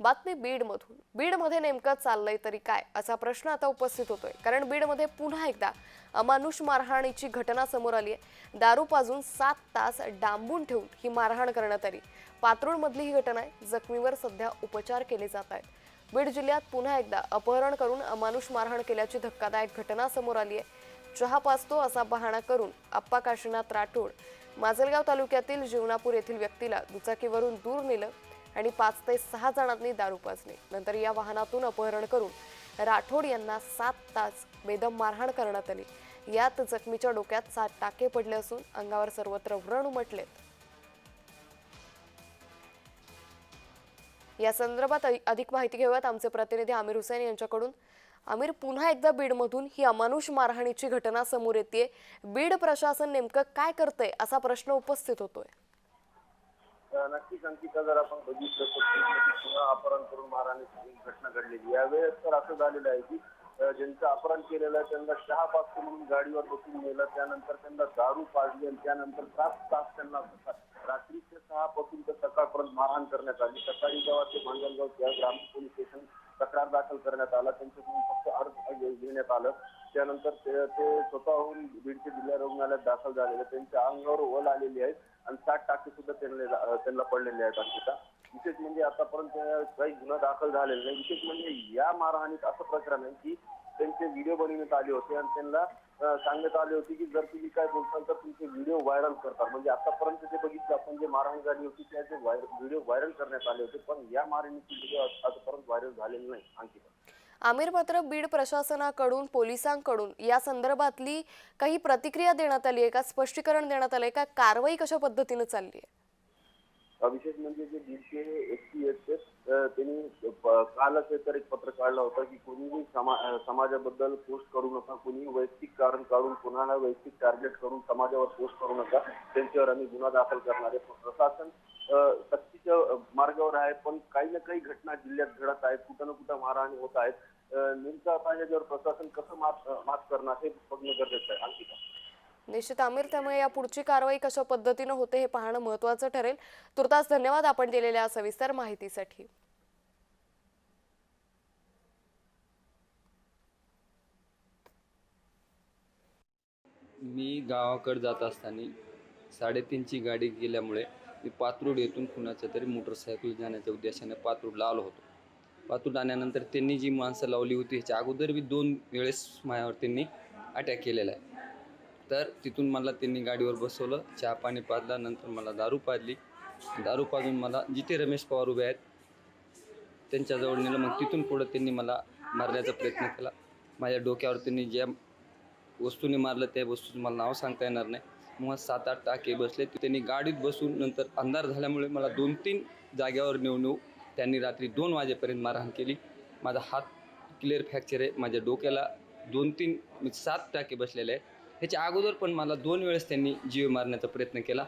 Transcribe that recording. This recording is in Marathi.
बातमी बीडमधून. बीडमध्ये नेमकं चाललंय तरी काय? असा प्रश्न आता उपस्थित होतोय. कारण बीडमध्ये पुन्हा एकदा अमानुष मारहाणीची घटना समोर आली आहे. दारू पाजून सात तास डांबून ठेवून ही मारहाण करण्यात आली. पात्रूळमधली ही घटना आहे. जखमीवर सध्या उपचार केले जात आहेत. बीड जिल्ह्यात पुन्हा एकदा अपहरण करून अमानुष मारहाण केल्याची धक्कादायक घटना समोर आली आहे. चहा पाचतो असा बहाणा करून आप्पा काशीनाथ राठोड माजलगाव तालुक्यातील जीवनापूर येथील व्यक्तीला दुचाकीवरून दूर नेलं. आणि पाच ते सहा जणांनी दारू पाजली. नंतर या वाहनातून अपहरण करून राठोड यांना सात तास बेदम मारहाण करण्यात आली. यात जखमीच्या डोक्यात सात टाके पडले असून अंगावर सर्वत्र व्रण उमटलेत या संदर्भात अधिक माहिती घेऊयात. आमचे प्रतिनिधी आमिर हुसैन यांच्याकडून. आमिर पुन्हा एकदा बीडमधून ही अमानुष मारहाणीची घटना समोर येते बीड प्रशासन नेमकं काय करतंय असा प्रश्न उपस्थित होतोय. नक्कीच अंकिता जर आपण बघितलं तर पुन्हा अपहरण करून मारहाणीची घटना घडलेली यावेळेस तर असं झालेलं आहे की ज्यांचं अपहरण केलेलं आहे त्यांना चहा पाचतो म्हणून गाडीवर बसून नेलं त्यानंतर त्यांना दारू पाजली आणि त्यानंतर सात तास त्यांना रात्रीचे सहा पासून तर सकाळपर्यंत मारहाण करण्यात आली. सकाळी जेव्हा ते भांडणगाव ग्रामीण पोलीस स्टेशन तक्रार दाखल करण्यात आला. त्यांच्याकडून फक्त अर्ज घेण्यात आलं. त्यानंतर ते ते स्वतःहून बीडचे जिल्हा रुग्णालयात दाखल झालेले. त्यांच्या अंगावर ओल आलेली आहे आणि साठ टाके सुद्धा त्यांना त्यांना पडलेले आहेत अंकिता. विशेष म्हणजे आतापर्यंत काही गुन्हा दाखल झालेला नाही. विशेष म्हणजे या मारहाणीत असं प्रकरण आहे की त्यांचे व्हिडिओ बनवण्यात आले होते आणि त्यांना सांगण्यात आले होते की जर तुम्ही काय बोलताल तर तुमचे व्हिडिओ व्हायरल करतात. म्हणजे आतापर्यंत जे बघितलं आपण जे मारहाण झाली होती त्याचे व्हिडिओ व्हायरल करण्यात आले होते पण या मारहाणीचे व्हिडिओ आजपर्यंत व्हायरल झालेले नाही आणखी आमिर मात्र बीड प्रशासनाकडून पोलिसांकडून या संदर्भातली काही प्रतिक्रिया देण्यात आली आहे का? स्पष्टीकरण देण्यात आलंय का? कारवाई कशा पद्धतीनं चालली आहे? विशेष म्हणजे जे दीडशे एसटी एस त्यांनी कालच तर एक पत्र काढला होता की कोणीही समा समाजाबद्दल पोस्ट करू नका कोणी वैयक्तिक कारण काढून कोणाला वैयक्तिक टार्गेट करून समाजावर पोस्ट करू नका त्यांच्यावर आम्ही गुन्हा दाखल करणार आहे. पण प्रशासन सक्तीच्या मार्गावर आहे पण काही ना काही घटना जिल्ह्यात घडत आहेत कुठं ना कुठं मारहाणी होत आहेत. नेमकं आता याच्यावर प्रशासन कसं मात मात करणार हे बघणं गरजेचं आहे. निश्चित आमिर त्यामुळे या पुढची कारवाई कशा पद्धतीनं होते हे पाहणं महत्वाचं ठरेल. तुर्तास धन्यवाद आपण दिलेल्या सविस्तर माहितीसाठी. मी गावाकडे जात असताना साडेतीनची गाडी गेल्यामुळे मी पातरूड येथून कुणाच्या तरी मोटरसायकल जाण्याच्या उद्देशाने पात्रूडला आलो होतो. पात्रूड आल्यानंतर त्यांनी जी माणसं लावली होती ह्याच्या अगोदर बी दोन वेळेस माझ्यावर त्यांनी अटॅक केलेला आहे. तर तिथून मला त्यांनी गाडीवर बसवलं चहा पाणी पाजला नंतर मला दारू पाजली. दारू पाजून मला जिथे रमेश पवार उभे आहेत त्यांच्याजवळ नेलं. मग तिथून पुढं त्यांनी मला मारण्याचा प्रयत्न केला. माझ्या डोक्यावर त्यांनी ज्या वस्तूने मारलं त्या वस्तूचं मला नाव सांगता येणार नाही. मग सात आठ टाके बसले. त्यांनी गाडीत बसून नंतर अंधार झाल्यामुळे मला दोन तीन जाग्यावर नेऊ नेऊ त्यांनी रात्री दोन वाजेपर्यंत मारहाण केली. माझा हात क्लिअर फ्रॅक्चर आहे. माझ्या डोक्याला दोन तीन सात टाके बसलेले आहेत. ह्याच्या अगोदर पण मला दोन वेळेस त्यांनी जीव मारण्याचा प्रयत्न केला.